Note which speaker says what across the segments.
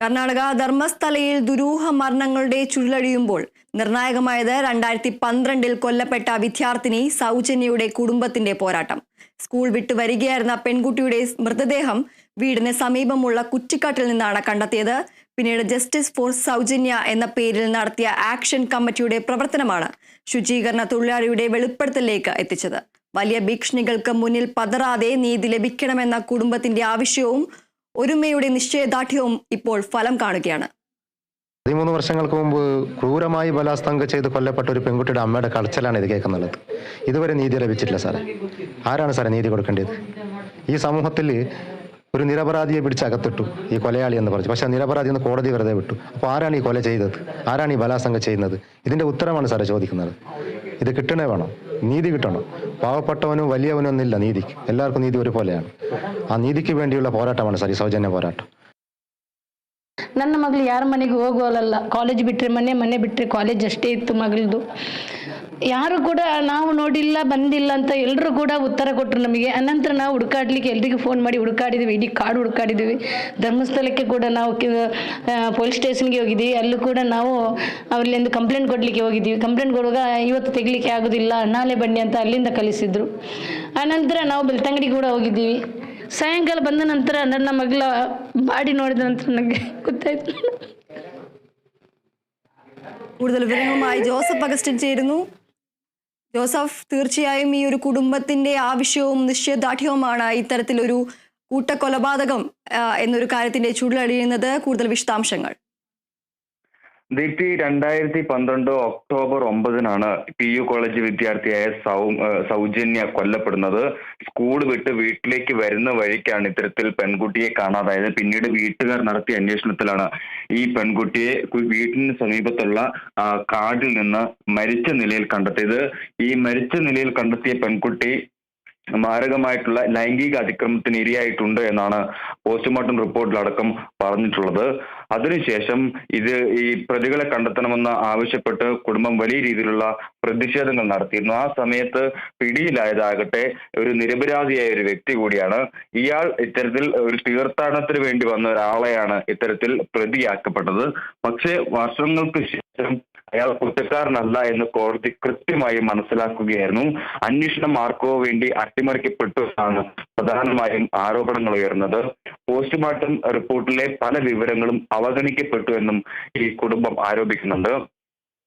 Speaker 1: കർണാടക ധർമ്മസ്ഥലയിൽ ദുരൂഹ മരണങ്ങളുടെ ചുഴലഴിയുമ്പോൾ നിർണായകമായത് രണ്ടായിരത്തി പന്ത്രണ്ടിൽ കൊല്ലപ്പെട്ട വിദ്യാർത്ഥിനി സൗജന്യയുടെ കുടുംബത്തിന്റെ പോരാട്ടം. സ്കൂൾ വിട്ടു വരികയായിരുന്ന പെൺകുട്ടിയുടെ മൃതദേഹം വീടിന് സമീപമുള്ള കുറ്റിക്കാട്ടിൽ നിന്നാണ് കണ്ടെത്തിയത്. പിന്നീട് ജസ്റ്റിസ് ഫോർ സൗജന്യ എന്ന പേരിൽ നടത്തിയ ആക്ഷൻ കമ്മിറ്റിയുടെ പ്രവർത്തനമാണ് ശുചീകരണ തൊഴിലാളിയുടെ വെളിപ്പെടുത്തലിലേക്ക് എത്തിച്ചത്. വലിയ ഭീഷണികൾക്ക് മുന്നിൽ പതറാതെ നീതി ലഭിക്കണമെന്ന കുടുംബത്തിന്റെ ആവശ്യവും ഒരുമയുടെ നിശ്ചയദാർഢ്യവും ഇപ്പോൾ ഫലം കാണുകയാണ്.
Speaker 2: പതിമൂന്ന് വർഷങ്ങൾക്ക് മുമ്പ് ക്രൂരമായി ബലാസ്തംഗ ചെയ്ത് കൊല്ലപ്പെട്ട ഒരു പെൺകുട്ടിയുടെ അമ്മയുടെ കളച്ചലാണ് ഇത് കേൾക്കുന്നുള്ളത്. ഇതുവരെ നീതി ലഭിച്ചിട്ടില്ല സാറേ. ആരാണ് സാറേ നീതി കൊടുക്കേണ്ടത്? ഈ സമൂഹത്തിൽ ഒരു നിരപരാധിയെ പിടിച്ച് അകത്തിട്ടു ഈ കൊലയാളി എന്ന് പറഞ്ഞു. പക്ഷേ നിരപരാധി എന്ന് കോടതി വെറുതെ വിട്ടു. അപ്പോൾ ആരാണ് ഈ കൊല ചെയ്തത്? ആരാണ് ഈ ബലാസംഗം ചെയ്യുന്നത്? ഇതിന്റെ ഉത്തരമാണ് സാറേ ചോദിക്കുന്നത്. ഇത് കിട്ടണേ വേണം? നീതി കിട്ടണം പാവപ്പെട്ടവനും വലിയവനും ഒന്നില്ല നീതിക്ക് എല്ലാവർക്കും നീതി ഒരുപോലെയാണ് ആ നീതിക്ക് വേണ്ടിയുള്ള പോരാട്ടമാണ് സാർ ഈ സൗജന്യ പോരാട്ടം
Speaker 3: ನನ್ನ ಮಗಳು ಯಾರ ಮನೆಗೆ ಹೋಗೋಲ್ಲ ಕಾಲೇಜ್ ಬಿಟ್ಟರೆ ಮನೆ ಮನೆ ಬಿಟ್ಟರೆ ಕಾಲೇಜ್ ಅಷ್ಟೇ ಇತ್ತು ಮಗಳದು ಯಾರು ಕೂಡ ನಾವು ನೋಡಿಲ್ಲ ಬಂದಿಲ್ಲ ಅಂತ ಎಲ್ಲರೂ ಕೂಡ ಉತ್ತರ ಕೊಟ್ಟರು ನಮಗೆ ಅನಂತರ ನಾವು ಹುಡುಕಾಡ್ಲಿಕ್ಕೆ ಎಲ್ರಿಗೂ ಫೋನ್ ಮಾಡಿ ಹುಡುಕಾಡಿದ್ವಿ ಇಡೀ ಕಾಡು ಹುಡುಕಾಡಿದ್ವಿ ಧರ್ಮಸ್ಥಳಕ್ಕೆ ಕೂಡ ನಾವು ಪೊಲೀಸ್ ಸ್ಟೇಷನ್ಗೆ ಹೋಗಿದ್ವಿ ಅಲ್ಲೂ ಕೂಡ ನಾವು ಅವರಿಂದ ಕಂಪ್ಲೇಂಟ್ ಕೊಡಲಿಕ್ಕೆ ಹೋಗಿದ್ವಿ ಕಂಪ್ಲೇಂಟ್ ಕೊಡುವಾಗ ಇವತ್ತು ತೆಗಿಲಿಕ್ಕೆ ಆಗೋದಿಲ್ಲ ನಾಳೆ ಬನ್ನಿ ಅಂತ ಅಲ್ಲಿಂದ ಕಳಿಸಿದ್ರು ಆನಂತರ ನಾವು ಬೆಳ್ತಂಗಡಿ ಕೂಡ ಹೋಗಿದ್ದೀವಿ ಸಾಯಂಕಾಲ ಬಂದ ನಂತರ ನನ್ನ ಮಗಳ ಬಾಡಿ ನೋಡಿದ ನಂತರ ನನಗೆ ಗೊತ್ತಾಯ್ತು
Speaker 1: കൂടുതൽ വിവരങ്ങളുമായി ജോസഫ് അഗസ്റ്റിൻ ചേരുന്നു ജോസഫ് തീർച്ചയായും ഈ ഒരു കുടുംബത്തിന്റെ ആവശ്യവും നിശ്ചയദാർഢ്യവുമാണ് ഇത്തരത്തിലൊരു കൂട്ടക്കൊലപാതകം എന്നൊരു കാര്യത്തിന്റെ ചുടലടിയുന്നത് കൂടുതൽ വിശദാംശങ്ങൾ.
Speaker 4: ദീപ്തി രണ്ടായിരത്തി പന്ത്രണ്ട് ഒക്ടോബർ ഒമ്പതിനാണ് പി യു കോളേജ് വിദ്യാർത്ഥിയായ സൗജന്യ കൊല്ലപ്പെടുന്നത്. സ്കൂൾ വിട്ട് വീട്ടിലേക്ക് വരുന്ന വഴിക്കാണ് ഇത്തരത്തിൽ പെൺകുട്ടിയെ കാണാതായത് പിന്നീട് വീട്ടുകാർ നടത്തിയ അന്വേഷണത്തിലാണ് ഈ പെൺകുട്ടിയെ വീട്ടിന് സമീപത്തുള്ള കാടിൽ നിന്ന് മരിച്ച നിലയിൽ കണ്ടെത്തിയത്. ഈ മരിച്ച നിലയിൽ കണ്ടെത്തിയ പെൺകുട്ടി മാരകമായിട്ടുള്ള ലൈംഗിക അതിക്രമത്തിന് ഇരയായിട്ടുണ്ട് എന്നാണ് പോസ്റ്റ്മോർട്ടം റിപ്പോർട്ടിലടക്കം പറഞ്ഞിട്ടുള്ളത്. അതിനുശേഷം ഇത് ഈ പ്രതികളെ കണ്ടെത്തണമെന്ന് ആവശ്യപ്പെട്ട് കുടുംബം വലിയ രീതിയിലുള്ള പ്രതിഷേധങ്ങൾ നടത്തിയിരുന്നു. ആ സമയത്ത് പിടിയിലായതാകട്ടെ ഒരു നിരപരാധിയായ ഒരു വ്യക്തി കൂടിയാണ്. ഇയാൾ ഇത്തരത്തിൽ ഒരു തീർത്ഥാടനത്തിന് വേണ്ടി വന്ന ഒരാളെയാണ് ഇത്തരത്തിൽ പ്രതിയാക്കപ്പെട്ടത്. പക്ഷേ വർഷങ്ങൾക്ക് അയാൾ കുറ്റക്കാരനല്ല എന്ന് കോടതി കൃത്യമായി മനസ്സിലാക്കുകയായിരുന്നു. അന്വേഷണം ആർക്കോ വേണ്ടി അട്ടിമറിക്കപ്പെട്ടു എന്നാണ് പ്രധാനമായും ആരോപണങ്ങൾ ഉയർന്നത്. പോസ്റ്റ്മോർട്ടം റിപ്പോർട്ടിലെ പല വിവരങ്ങളും അവഗണിക്കപ്പെട്ടു എന്നും ഈ കുടുംബം ആരോപിക്കുന്നുണ്ട്.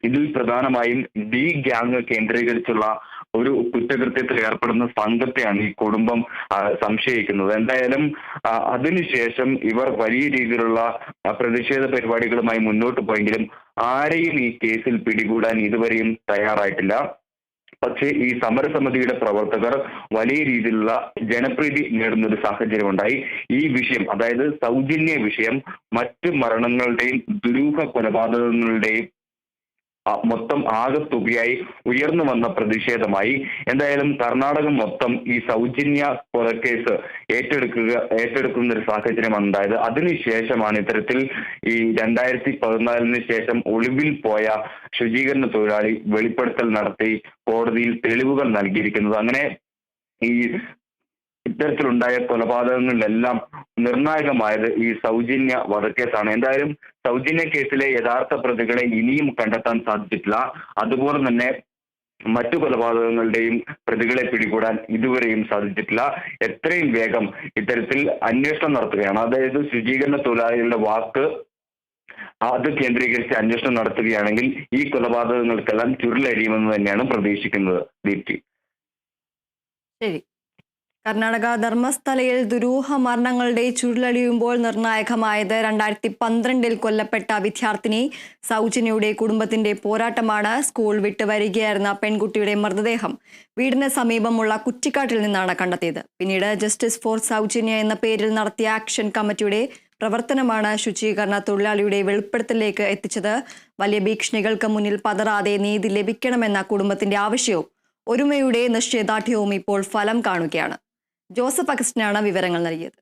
Speaker 4: ഇതിൽ പ്രധാനമായും ഡി ഗ്യാങ് കേന്ദ്രീകരിച്ചുള്ള ഒരു കുറ്റകൃത്യത്തിൽ ഏർപ്പെടുന്ന സംഘത്തെയാണ് ഈ കുടുംബം സംശയിക്കുന്നത്. എന്തായാലും അതിനുശേഷം ഇവർ വലിയ രീതിയിലുള്ള പ്രതിഷേധ പരിപാടികളുമായി മുന്നോട്ട് പോയെങ്കിലും ആരെയും ഈ കേസിൽ പിടികൂടാൻ ഇതുവരെയും തയ്യാറായിട്ടില്ല. പക്ഷേ ഈ സമരസമിതിയുടെ പ്രവർത്തകർ വലിയ രീതിയിലുള്ള ജനപ്രീതി നേടുന്ന ഒരു സാഹചര്യമുണ്ടായി. ഈ വിഷയം അതായത് സൗജന്യ വിഷയം മറ്റ് മരണങ്ങളുടെയും ദുരൂഹ കൊലപാതകങ്ങളുടെയും മൊത്തം ആകത്തുകയായി ഉയർന്നു വന്ന പ്രതിഷേധമായി. എന്തായാലും കർണാടകം മൊത്തം ഈ സൗജന്യ കൊലക്കേസ് ഏറ്റെടുക്കുക ഏറ്റെടുക്കുന്ന ഒരു സാഹചര്യമാണ് ഉണ്ടായത്. അതിനുശേഷമാണ് ഇത്തരത്തിൽ ഈ രണ്ടായിരത്തി പതിനാലിന് ശേഷം ഒളിവിൽ പോയ ശുചീകരണ തൊഴിലാളി വെളിപ്പെടുത്തൽ നടത്തി കോടതിയിൽ തെളിവുകൾ നൽകിയിരിക്കുന്നത്. അങ്ങനെ ഈ ഇത്തരത്തിലുണ്ടായ കൊലപാതകങ്ങളിലെല്ലാം നിർണായകമായത് ഈ സൗജന്യ വധക്കേസാണ്. എന്തായാലും സൗജന്യ കേസിലെ യഥാർത്ഥ പ്രതികളെ ഇനിയും കണ്ടെത്താൻ സാധിച്ചിട്ടില്ല. അതുപോലെ തന്നെ മറ്റു കൊലപാതകങ്ങളുടെയും പ്രതികളെ പിടികൂടാൻ ഇതുവരെയും സാധിച്ചിട്ടില്ല. എത്രയും വേഗം ഇത്തരത്തിൽ അന്വേഷണം നടത്തുകയാണ്. അതായത് ശുചീകരണ തൊഴിലാളികളുടെ വാക്ക് അത് കേന്ദ്രീകരിച്ച് അന്വേഷണം നടത്തുകയാണെങ്കിൽ ഈ കൊലപാതകങ്ങൾക്കെല്ലാം ചുരുളരിയുമെന്ന് തന്നെയാണ് പ്രതീക്ഷിക്കുന്നത്. ദീപ്തി.
Speaker 1: ശരി. കർണാടക ധർമ്മസ്ഥലയിൽ ദുരൂഹ മരണങ്ങളുടെ ചുരുളഴിയുമ്പോൾ നിർണായകമായത് രണ്ടായിരത്തി പന്ത്രണ്ടിൽ കൊല്ലപ്പെട്ട വിദ്യാർത്ഥിനി സൗജന്യയുടെ കുടുംബത്തിന്റെ പോരാട്ടമാണ് സ്കൂൾ വിട്ടുവരികയായിരുന്ന പെൺകുട്ടിയുടെ മൃതദേഹം. വീടിന് സമീപമുള്ള കുറ്റിക്കാട്ടിൽ നിന്നാണ് കണ്ടെത്തിയത്. പിന്നീട് ജസ്റ്റിസ് ഫോർ സൗജന്യ എന്ന പേരിൽ നടത്തിയ ആക്ഷൻ കമ്മിറ്റിയുടെ പ്രവർത്തനമാണ് ശുചീകരണ തൊഴിലാളിയുടെ വെളിപ്പെടുത്തലിലേക്ക് എത്തിച്ചത്. വലിയ ഭീഷണികൾക്ക് മുന്നിൽ പതറാതെ നീതി ലഭിക്കണമെന്ന കുടുംബത്തിന്റെ ആവശ്യവും ഒരുമയുടെ നിശ്ചയദാർഢ്യവും ഇപ്പോൾ ഫലം കാണുകയാണ്. ജോസഫ് അഗസ്റ്റിനാണ് വിവരങ്ങൾ നൽകിയത്.